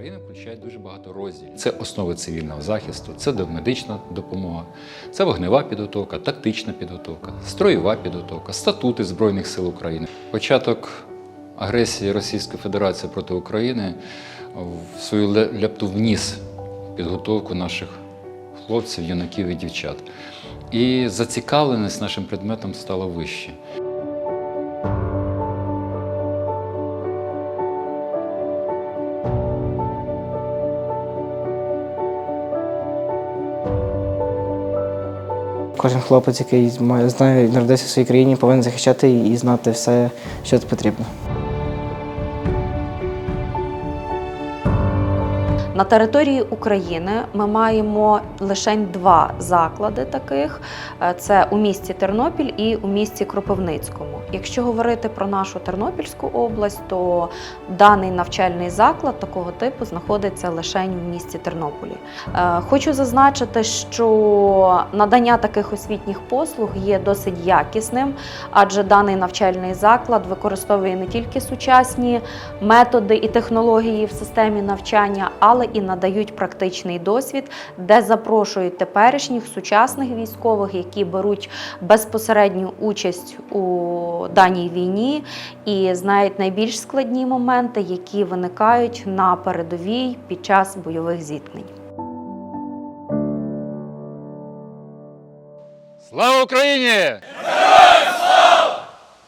України включають дуже багато розділів. Це основи цивільного захисту, це медична допомога, це вогнева підготовка, тактична підготовка, строєва підготовка, статути Збройних сил України. Початок агресії Російської Федерації проти України в свою ле- ляпту вніс підготовку наших хлопців, юнаків і дівчат. І зацікавленість нашим предметом стала вище. Кожен хлопець, який має знає, народився в своїй країні, повинен захищати і знати все, що потрібно. На території України ми маємо лише два заклади таких: Е, це у місті Тернопіль і у місті Кропивницькому. Якщо говорити про нашу Тернопільську область, то даний навчальний заклад такого типу знаходиться лише в місті Тернополі. Е, Хочу зазначити, що надання таких освітніх послуг є досить якісним, адже даний навчальний заклад використовує не тільки сучасні методи і технології в системі навчання, але і надають практичний досвід, де запрошують теперішніх сучасних військових, які беруть безпосередню участь у даній війні і знають найбільш складні моменти, які виникають на передовій під час бойових зіткнень. Слава Україні!